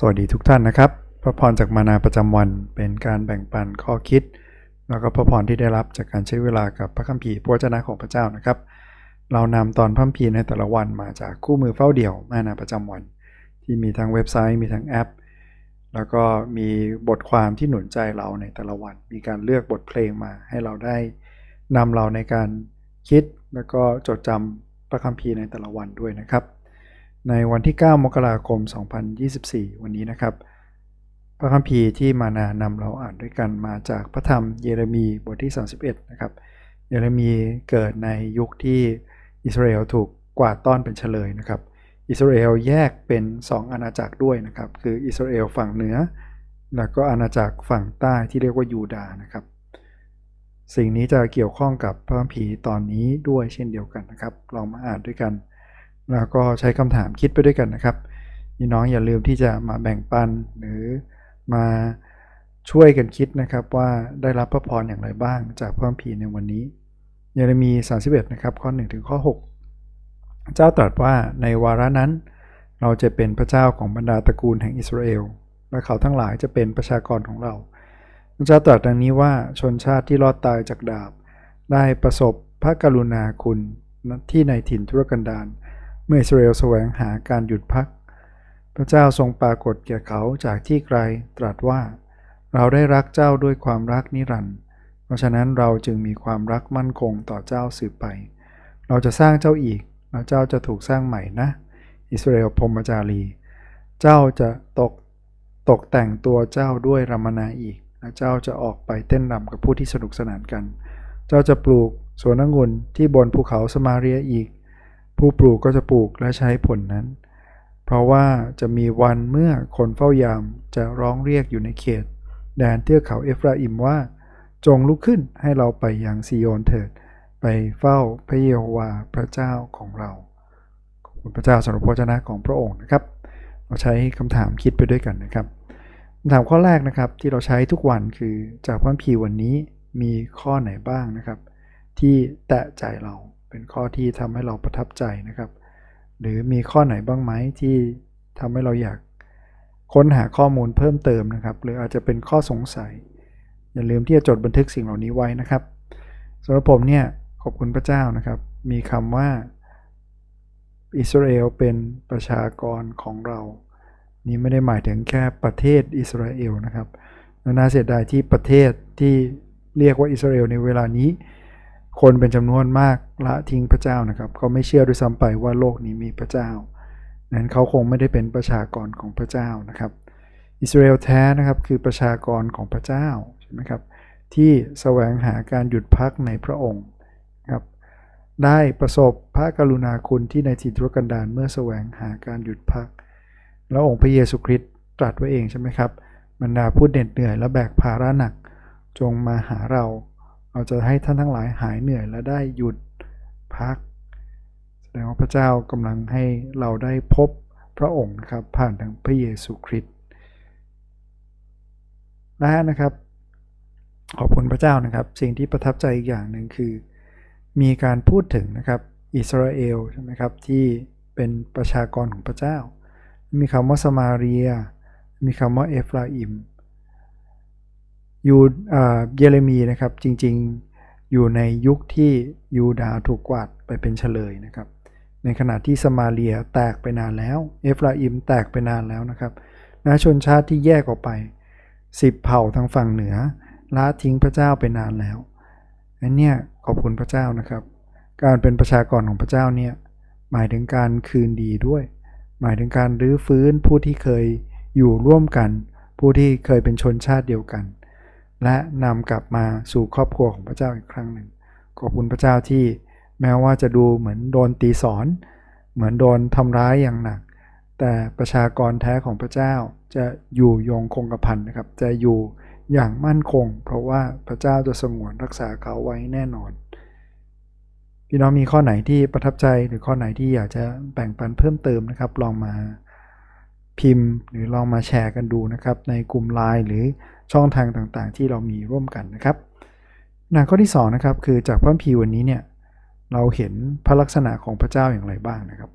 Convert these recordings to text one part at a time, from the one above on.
สวัสดีทุกท่านนะครับ พระพรจากมานาประจำวันเป็นการแบ่งปันข้อคิด แล้วก็พระพรที่ได้รับจากการใช้เวลากับพระคัมภีร์พระวจนะของพระเจ้านะครับ เรานำตอนพระคัมภีร์ในแต่ละวันมาจากคู่มือเฝ้าเดี่ยวมานาประจำวัน ที่มีทั้งเว็บไซต์มีทั้งแอป แล้วก็มีบทความที่หนุนใจเราในแต่ละวัน มีการเลือกบทเพลงมาให้เราได้นำเราในการคิดแล้วก็จดจำพระคัมภีร์ในแต่ละวันด้วยนะครับ ในวันที่ 9 มกราคม 2024 วันนี้นะครับ พระคัมภีร์ที่มานานำเราอ่านด้วยกันมาจากพระธรรมเยเรมีบทที่ 31 นะครับ เยเรมีเกิดในยุคที่อิสราเอลถูกกวาดต้อนเป็นเฉลยนะครับ อิสราเอลแยกเป็น 2 อาณาจักรด้วยนะครับ คืออิสราเอลฝั่งเหนือ แล้วก็อาณาจักรฝั่งใต้ที่เรียกว่ายูดาห์นะครับ สิ่งนี้จะเกี่ยวข้องกับพระคัมภีร์ตอนนี้ด้วยเช่นเดียวกันนะครับ ลองมาอ่านด้วยกัน แล้วก็ใช้คำถามคิดไปด้วยกันนะครับพี่น้องอย่าลืมที่จะมาแบ่งปันหรือมาช่วยกันคิดนะครับว่าได้รับพระพรอย่างไรบ้างจากพระคัมภีร์ในวันนี้เยเรมี31นะครับข้อ1ถึงข้อ 6 เจ้าตรัสว่าในวาระนั้น เราจะเป็นพระเจ้าของบรรดาตระกูลแห่งอิสราเอลและเขาทั้งหลายจะเป็นประชากรของเราพระเจ้าตรัสดังนี้ว่าชนชาติที่รอดตายจากดาบ ได้ประสบพระกรุณาคุณที่ในถิ่นทุรกันดาร เมื่ออิสราเอลแสวงหาการหยุดพัก พระเจ้าทรงปรากฏแก่เขาจากที่ไกลตรัสว่า เราได้รักเจ้าด้วยความรักนิรันดร์เพราะฉะนั้นเราจึงมีความรักมั่นคงต่อเจ้าสืบไป เราจะสร้างเจ้าอีกแล้วเจ้าจะถูกสร้างใหม่นะ อิสราเอลพรมจารี เจ้าจะตกตกแต่งตัวเจ้าด้วยรำมนาอีกและเจ้าจะออกไปเต้นรำกับผู้ที่สนุกสนานกัน เจ้าจะปลูกสวนองุ่นที่บนภูเขาสมาเรียอีก ผู้ปลูกก็จะปลูกและใช้ผลนั้น เพราะว่าจะมีวันเมื่อคนเฝ้ายามจะร้องเรียกอยู่ในเขต แดนเทือกเขาเอฟราอิมว่า จงลุกขึ้นให้เราไปยังซีโยนเถิด ไปเฝ้าพระเยโฮวาห์พระเจ้าของเรา ขอบคุณพระเจ้าสำหรับพระเจนะของพระองค์นะครับ เราใช้คำถามคิดไปด้วยกันนะครับคำถามข้อแรกนะครับที่เราใช้ทุกวันคือจากพระคัมภีวันนี้มีข้อไหนบ้างนะครับ ที่แตะใจเรา เป็นข้อที่ทำให้เราประทับใจนะครับ หรือมีข้อไหนบ้างไหมที่ทำให้เราอยากค้นหาข้อมูลเพิ่มเติมนะครับ หรืออาจจะเป็นข้อสงสัย อย่าลืมที่จะจดบันทึกสิ่งเหล่านี้ไว้นะครับสำหรับผมเนี่ยขอบคุณพระเจ้านะครับ มีคำว่าอิสราเอลเป็นประชากรของเรา นี่ไม่ได้หมายถึงแค่ประเทศอิสราเอลนะครับน่าเสียดายที่ประเทศที่เรียกว่าอิสราเอลในเวลานี้ คนเป็นจำนวนมากละทิ้งพระเจ้านะครับเขาไม่เชื่อด้วยซ้ำไปว่าโลกนี้มีพระเจ้า นั้นเขาคงไม่ได้เป็นประชากรของพระเจ้านะครับ อิสราเอลแท้นะครับคือประชากรของพระเจ้าใช่ไหมครับที่แสวงหาการหยุดพักในพระองค์ครับได้ประสบพระกรุณาคุณที่ในทินทุรกันดารเมื่อแสวงหาการหยุดพัก แล้วองค์พระเยซูคริสต์ตรัสไว้เองใช่ไหมครับบรรดาผู้เหน็ดเหนื่อยและแบกภาระหนัก จงมาหาเรา เราจะให้ท่านทั้งหลายหายเหนื่อยและได้หยุดพัก แสดงว่าพระเจ้ากำลังให้เราได้พบพระองค์นะครับผ่านทางพระเยซูคริสต์และนะครับ ขอบคุณพระเจ้านะครับ สิ่งที่ประทับใจอีกอย่างหนึ่งคือ มีการพูดถึงนะครับอิสราเอลใช่ไหมครับที่เป็นประชากรของพระเจ้า มีคำว่าสมาเรีย มีคำว่าเอฟราอิม ยูเยเรมีนะครับจริงๆอยู่ในยุคที่ยูดาห์ถูกกวาดไปเป็นเฉลยนะครับ ในขณะที่สมาเรียแตกไปนานแล้ว เอฟราอิมแตกไปนานแล้วนะครับนะชนชาติที่แยกออกไปสิบเผ่าทางฝั่งเหนือละทิ้งพระเจ้าไปนานแล้วอันเนี้ยขอบคุณพระเจ้านะครับ การเป็นประชากรของพระเจ้าเนี่ยหมายถึงการคืนดีด้วย หมายถึงการรื้อฟื้นผู้ที่เคยอยู่ร่วมกัน ผู้ที่เคยเป็นชนชาติเดียวกัน และนำกลับมาสู่ครอบครัวของพระเจ้าอีกครั้งหนึ่ง ขอบคุณพระเจ้าที่แม้ว่าจะดูเหมือนโดนตีสอน เหมือนโดนทำร้ายอย่างหนัก แต่ประชากรแท้ของพระเจ้าจะอยู่ยงคงกระพันนะครับ จะอยู่อย่างมั่นคง เพราะว่าพระเจ้าจะสงวนรักษาเขาไว้แน่นอน พี่น้องมีข้อไหนที่ประทับใจหรือข้อไหนที่อยากจะแบ่งปันเพิ่มเติมนะครับ ลองมา พิมพ์ หรือลองมาแชร์กันดูนะครับ ในกลุ่มไลน์หรือช่องทางต่างๆ ที่เรามีร่วมกันนะครับหนข้อที่2นะครับคือจากพระคัมภีวันนี้เนี่ยเราเห็นพระลักษณะของพระเจ้าอย่างไรบ้างนะครับ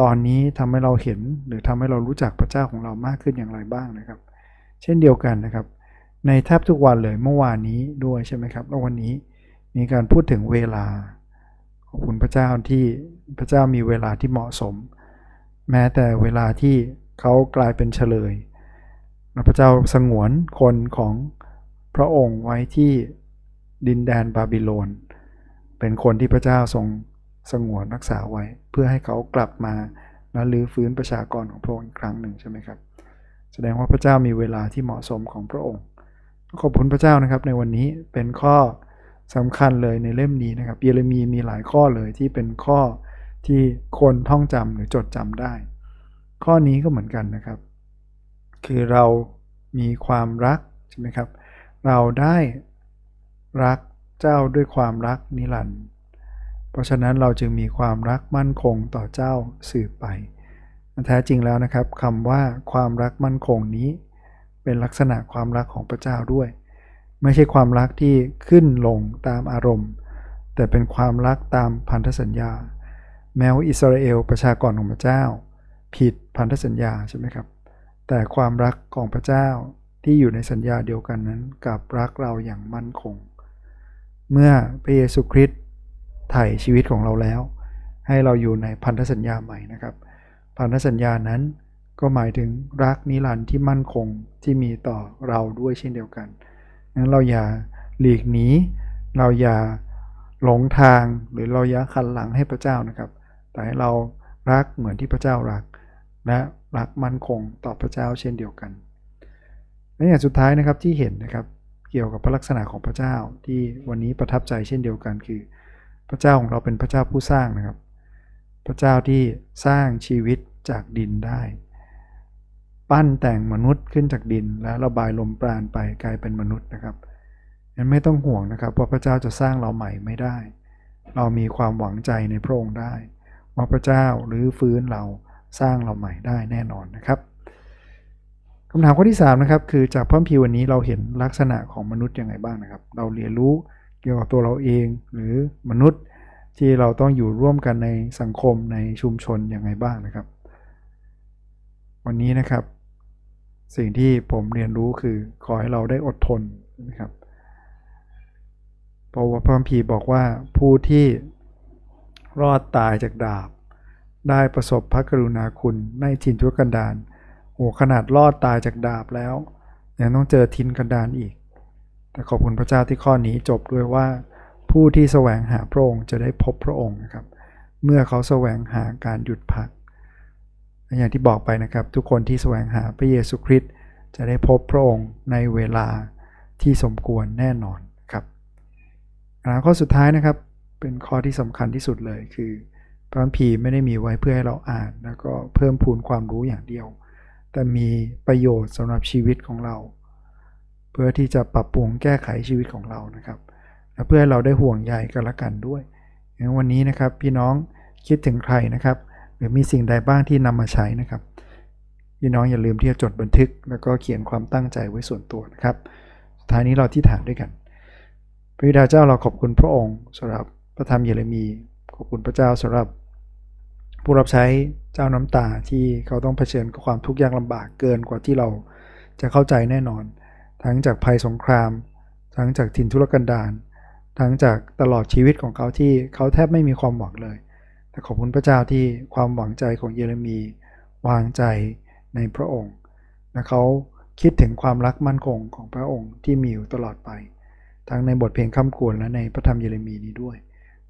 ตอนนี้ทำให้เราเห็นหรือทำให้เรารู้จักพระเจ้าของเรามากขึ้นอย่างไรบ้างนะครับ เช่นเดียวกันนะครับ ในแทบทุกวันเลยเมื่อวานนี้ด้วยใช่ไหมครับแล้ววันนี้มีการพูดถึงเวลาขอบคุณพระเจ้าที่พระเจ้ามีเวลาที่เหมาะสม แม้แต่เวลาที่เขากลายเป็นเฉลย พระเจ้าสงวนคนของพระองค์ไว้ที่ดินแดนบาบิโลน เป็นคนที่พระเจ้าทรงสงวนรักษาไว้ เพื่อให้เขากลับมาและลื้อฟื้นประชากรของพระองค์อีกครั้งหนึ่งใช่ไหมครับ แสดงว่าพระเจ้ามีเวลาที่เหมาะสมของพระองค์ ขอบคุณพระเจ้านะครับ ในวันนี้เป็นข้อสำคัญเลยในเล่มนี้นะครับ เยเรมีมีหลายข้อเลยที่เป็นข้อ ที่คนท่องจำหรือจดจำได้ ข้อนี้ก็เหมือนกันนะครับ คือเรามีความรักใช่ไหมครับ เราได้รักเจ้าด้วยความรักนิรันดร์เพราะฉะนั้นเราจึงมีความรักมั่นคงต่อเจ้าสืบไปแท้จริงแล้วนะครับคำว่าความรักมั่นคงนี้ เป็นลักษณะความรักของพระเจ้าด้วย ไม่ใช่ความรักที่ขึ้นลงตามอารมณ์ แต่เป็นความรักตามพันธสัญญา แม้ว่าอิสราเอลประชากรของพระเจ้า ผิดพันธสัญญาใช่ไหมครับ แต่ความรักของพระเจ้าที่อยู่ในสัญญาเดียวกันนั้นกับรักเราอย่างมั่นคง เมื่อพระเยซูคริสต์ไถ่ชีวิตของเราแล้ว ให้เราอยู่ในพันธสัญญาใหม่นะครับ พันธสัญญานั้นก็หมายถึงรักนิรันดร์ที่มั่นคงที่มีต่อเราด้วยเช่นเดียวกันนั้นเราอย่าหลีกหนีเราอย่า หลงทางหรือเราย่าขันหลังให้พระเจ้านะครับ แต่ให้เรารักเหมือนที่พระเจ้ารัก และรักมั่นคงต่อพระเจ้าเช่นเดียวกันและอย่างสุดท้ายนะครับที่เห็นนะครับเกี่ยวกับพระลักษณะของพระเจ้าที่วันนี้ประทับใจเช่นเดียวกันคือ พระเจ้าของเราเป็นพระเจ้าผู้สร้างนะครับ พระเจ้าที่สร้างชีวิตจากดินได้ ปั้นแต่งมนุษย์ขึ้นจากดินและระบายลมปราณไปกลายเป็นมนุษย์นะครับั้นไม่ต้องห่วงนะครับว่าพระเจ้าจะสร้างเราใหม่ไม่ได้ เรามีความหวังใจในพระองค์ได้ ว่าพระเจ้าหรือฟื้นเราสร้างเราใหม่ได้แน่นอนนะครับคำถามข้อที่3นะครับคือจากพระคัมภีวันนี้เราเห็นลักษณะของมนุษย์ยังไงบ้างนะครับ เราเรียนรู้เกี่ยวกับตัวเราเองหรือมนุษย์ที่เราต้องอยู่ร่วมกันในสังคมในชุมชนยังไงบ้างนะครับ วันนี้นะครับ สิ่งที่ผมเรียนรู้คือขอให้เราได้อดทนนะครับ ราะว่าพระคัมภีบอกว่าผู้ที่รอดตายจากดาบ ได้ประสบพระกรุณาคุณในทินทุกันดารโอ้ขนาดรอดตายจากดาบแล้วยังต้องเจอทินกันดารอีก แต่ขอบคุณพระเจ้าที่ข้อนี้จบด้วยว่า ผู้ที่แสวงหาพระองค์จะได้พบพระองค์นะครับ เมื่อเขาแสวงหาการหยุดพัก อย่างที่บอกไปนะครับ ทุกคนที่แสวงหาพระเยซูคริสต์จะได้พบพระองค์ในเวลาที่สมควรแน่นอน ข้อสุดท้ายนะครับเป็นข้อที่สำคัญที่สุดเลยคือพระคัมภีร์ไม่ได้มีไว้เพื่อให้เราอ่าน แล้วก็เพิ่มพูนความรู้อย่างเดียว แต่มีประโยชน์สำหรับชีวิตของเรา เพื่อที่จะปรับปรุงแก้ไขชีวิตของเรานะครับและเพื่อให้เราได้ห่วงใยกันละกันด้วยอย่างวันนี้นะครับพี่น้องคิดถึงใครนะครับ หรือมีสิ่งใดบ้างที่นำมาใช้นะครับพี่น้องอย่าลืมที่จะจดบันทึก แล้วก็เขียนความตั้งใจไว้ส่วนตัวนะครับสุดท้ายนี้เราที่ฐานด้วยกัน พระบิดาเจ้าเราขอบคุณพระองค์สำหรับพระธรรมเยเรมี ขอบคุณพระเจ้าสำหรับ ผู้รับใช้เจ้าน้ำตาที่เขาต้องเผชิญกับความทุกข์ยากลำบากเกินกว่าที่เราจะเข้าใจแน่นอน ทั้งจากภัยสงคราม ทั้งจากถิ่นทุรกันดารทั้งจากตลอดชีวิตของเขาที่เขาแทบไม่มีความหวังเลย แต่ขอบคุณพระเจ้าที่ความหวังใจของเยเรมี วางใจในพระองค์และเขาคิดถึงความรักมั่นคงของพระองค์ที่มีอยู่ตลอดไป ทั้งในบทเพลงคำควรและในพระธรรมเยเรมีนี้ด้วย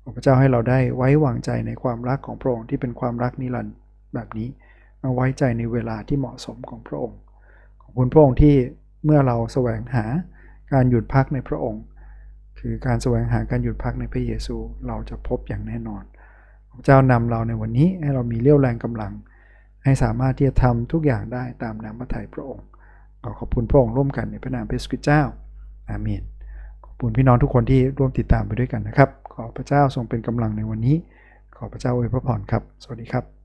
ขอพระเจ้าให้เราได้ไว้วางใจในความรักของพระองค์ที่เป็นความรักนิรันดร์แบบนี้มาไว้ใจในเวลาที่เหมาะสมของพระองค์ ขอบคุณพระองค์ที่เมื่อเราแสวงหาการหยุดพักในพระองค์ คือการแสวงหาการหยุดพักในพระเยซูเราจะพบอย่างแน่นอนพระเจ้านำเราในวันนี้ให้เรามีเรี่ยวแรงกำลัง ให้สามารถที่จะทำทุกอย่างได้ตามน้ำพระทัยพระองค์ขอขอบคุณพระองค์ร่วมกันในพระนามพระสุิเจ้าอาเมน บุญพี่น้องทุกคนที่ร่วมติดตามไปด้วยกันนะครับ ขอพระเจ้าทรงเป็นกำลังในวันนี้ ขอพระเจ้าอวยพระพรครับ สวัสดีครับ